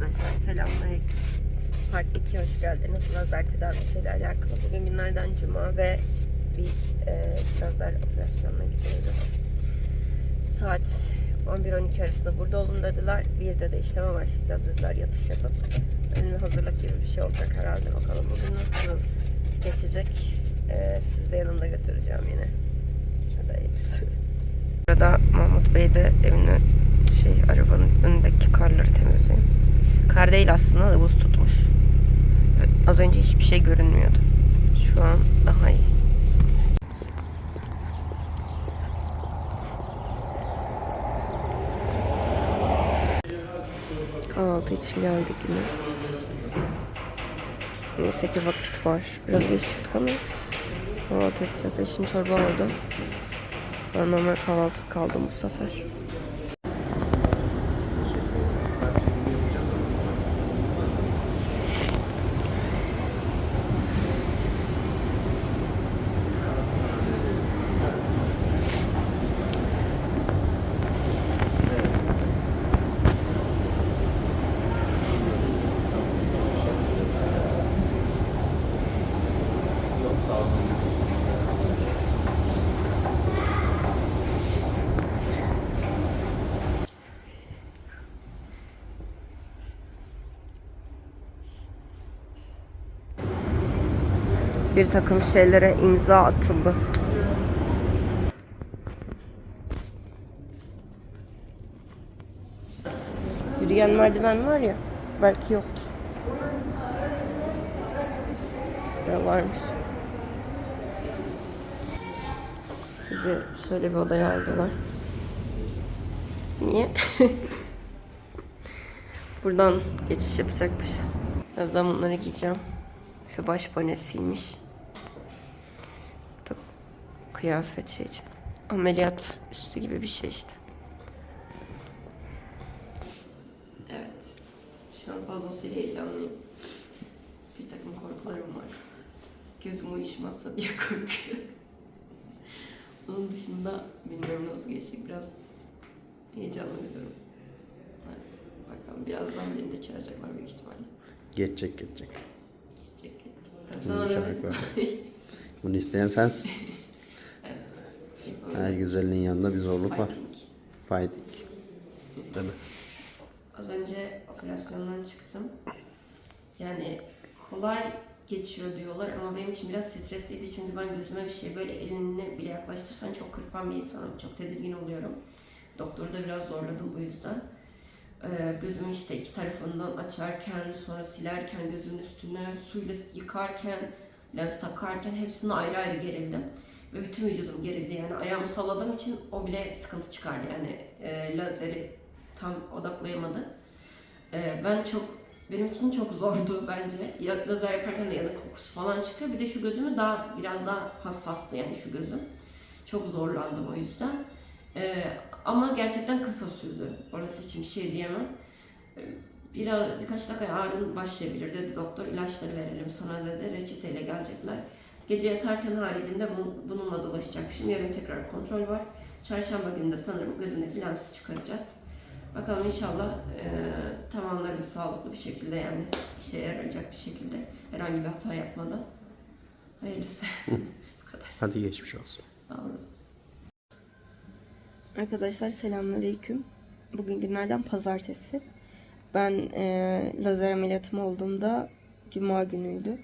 Arkadaşlar selamünaleyküm. Part 2 hoş geldiniz. Lazer tedavisiyle alakalı. Bugün günlerden cuma ve biz e, lazer operasyonuna gidiyoruz. Saat 11-12 arasında burada olun dediler. Bir de de işleme başlayacağız dediler yatış yapıp. Önlü hazırlık gibi bir şey olacak herhalde. Bakalım bugün nasıl geçecek. E, sizi de yanımda götüreceğim yine. Hayırlısı. Burada Mahmut Bey de evini şey arabanın önündeki karları temizliyor. Kar değil aslında da buz tutmuş. Az önce hiçbir şey görünmüyordu. Şu an daha iyi. Kahvaltı için geldik yine. Neyse ki vakit var. Biraz geç çıktık ama kahvaltı yapacağız. Eşim çorba aldı. Ben normal kahvaltı kaldım bu sefer. Bir takım şeylere imza atıldı. Yürüyen merdiven var ya, belki yoktur. Ya varmış. Bizi şöyle bir odaya aldılar. Niye? Buradan geçiş yapacakmışız. Birazdan bunları giyeceğim. Şu baş bonesiymiş. Bu da kıyafet şey için. Ameliyat üstü gibi bir şey işte. Evet. Şu an fazlasıyla heyecanlıyım. Bir takım korkularım var. Gözüm uyuşmazsa diye korkuyorum. Onun dışında bilmiyorum nasıl geçecek. Biraz heyecanlı bir durum. Maalesef. Bakalım birazdan beni de çağıracaklar büyük ihtimalle. Geçecek geçecek. Sana var. Bunu isteyen sensin. evet. Her güzelliğin yanında bir zorluk var. Fighting. Fighting. Değil mi? Az önce operasyondan çıktım. Yani kolay geçiyor diyorlar ama benim için biraz stresliydi çünkü ben gözüme bir şey böyle elini bile yaklaştırsan çok kırpan bir insanım. Çok tedirgin oluyorum. Doktoru da biraz zorladım bu yüzden. Ee, gözümü işte iki tarafından açarken, sonra silerken, gözümün üstünü suyla yıkarken, lens takarken hepsinde ayrı ayrı gerildim. Ve bütün vücudum gerildi yani ayağımı salladığım için o bile sıkıntı çıkardı yani e, lazeri tam odaklayamadı. Ee, ben çok benim için çok zordu bence. Ya, lazer yaparken de yanık kokusu falan çıkıyor. Bir de şu gözümü daha biraz daha hassastı yani şu gözüm. Çok zorlandım o yüzden. Ee, ama gerçekten kısa sürdü. Orası için bir şey diyemem. Ee, Biraz, birkaç dakika ağrın başlayabilir dedi doktor. İlaçları verelim sana dedi. Reçeteyle gelecekler. Gece yatarken haricinde bu- bununla dolaşacakmışım. Yarın tekrar kontrol var. Çarşamba günü de sanırım gözümdeki lensi çıkaracağız. Bakalım inşallah e, tamamlarım sağlıklı bir şekilde yani işe yarayacak bir şekilde. Herhangi bir hata yapmadan. Hayırlısı. bu kadar. Hadi geçmiş olsun. Sağ olasın. Arkadaşlar selamünaleyküm. Bugün günlerden pazartesi. Ben e, lazer ameliyatım olduğumda cuma günüydü.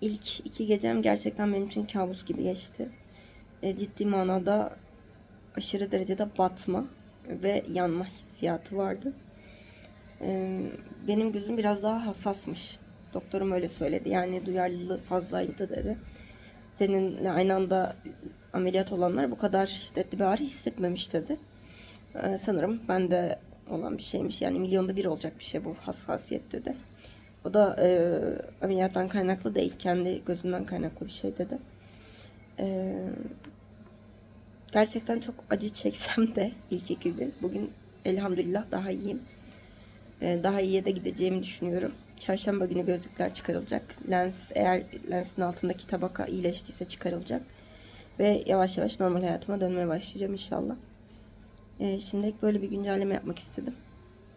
İlk iki gecem gerçekten benim için kabus gibi geçti. E, ciddi manada aşırı derecede batma ve yanma hissiyatı vardı. E, benim gözüm biraz daha hassasmış. Doktorum öyle söyledi. Yani duyarlılığı fazlaydı dedi. Seninle aynı anda ameliyat olanlar bu kadar şiddetli bir ağrı hissetmemiş dedi. Ee, sanırım bende olan bir şeymiş. Yani milyonda bir olacak bir şey bu hassasiyet dedi. O da e, ameliyattan kaynaklı değil. Kendi gözünden kaynaklı bir şey dedi. Ee, gerçekten çok acı çeksem de ilk iki gün. Bugün elhamdülillah daha iyiyim. Ee, daha iyiye de gideceğimi düşünüyorum. Çarşamba günü gözlükler çıkarılacak. Lens eğer lensin altındaki tabaka iyileştiyse çıkarılacak. Ve yavaş yavaş normal hayatıma dönmeye başlayacağım inşallah. Ee, şimdilik böyle bir güncelleme yapmak istedim.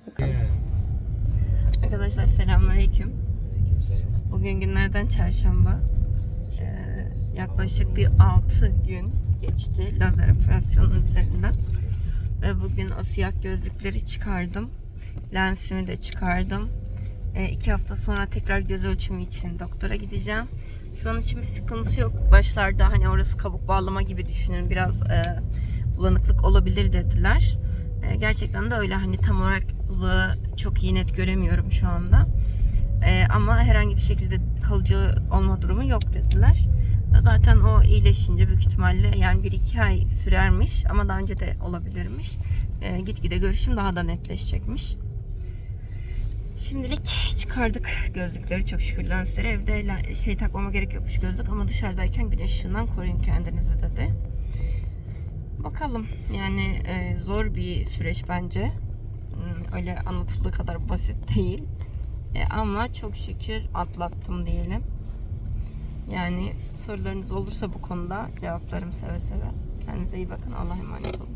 Bakalım. Arkadaşlar selamünaleyküm. Bugün günlerden çarşamba. Ee, yaklaşık bir 6 gün geçti lazer operasyonu üzerinden. Ve bugün o siyah gözlükleri çıkardım. Lensimi de çıkardım. Ee, iki hafta sonra tekrar göz ölçümü için doktora gideceğim. Şu an için bir sıkıntı yok. Başlarda hani orası kabuk bağlama gibi düşünün. Biraz e, bulanıklık olabilir dediler. E, gerçekten de öyle hani tam olarak uzağı çok iyi net göremiyorum şu anda. E, ama herhangi bir şekilde kalıcı olma durumu yok dediler. Zaten o iyileşince büyük ihtimalle yani 1-2 ay sürermiş ama daha önce de olabilirmiş. E, gitgide görüşüm daha da netleşecekmiş. Şimdilik çıkardık gözlükleri çok şükür lensleri. Evde şey takmama gerek yokmuş gözlük ama dışarıdayken güneş ışığından koruyun kendinizi dedi. Bakalım yani e, zor bir süreç bence. Hmm, Öyle anlatıldığı kadar basit değil. E, ama çok şükür atlattım diyelim. Yani sorularınız olursa bu konuda cevaplarım seve seve. Kendinize iyi bakın. Allah'a emanet olun.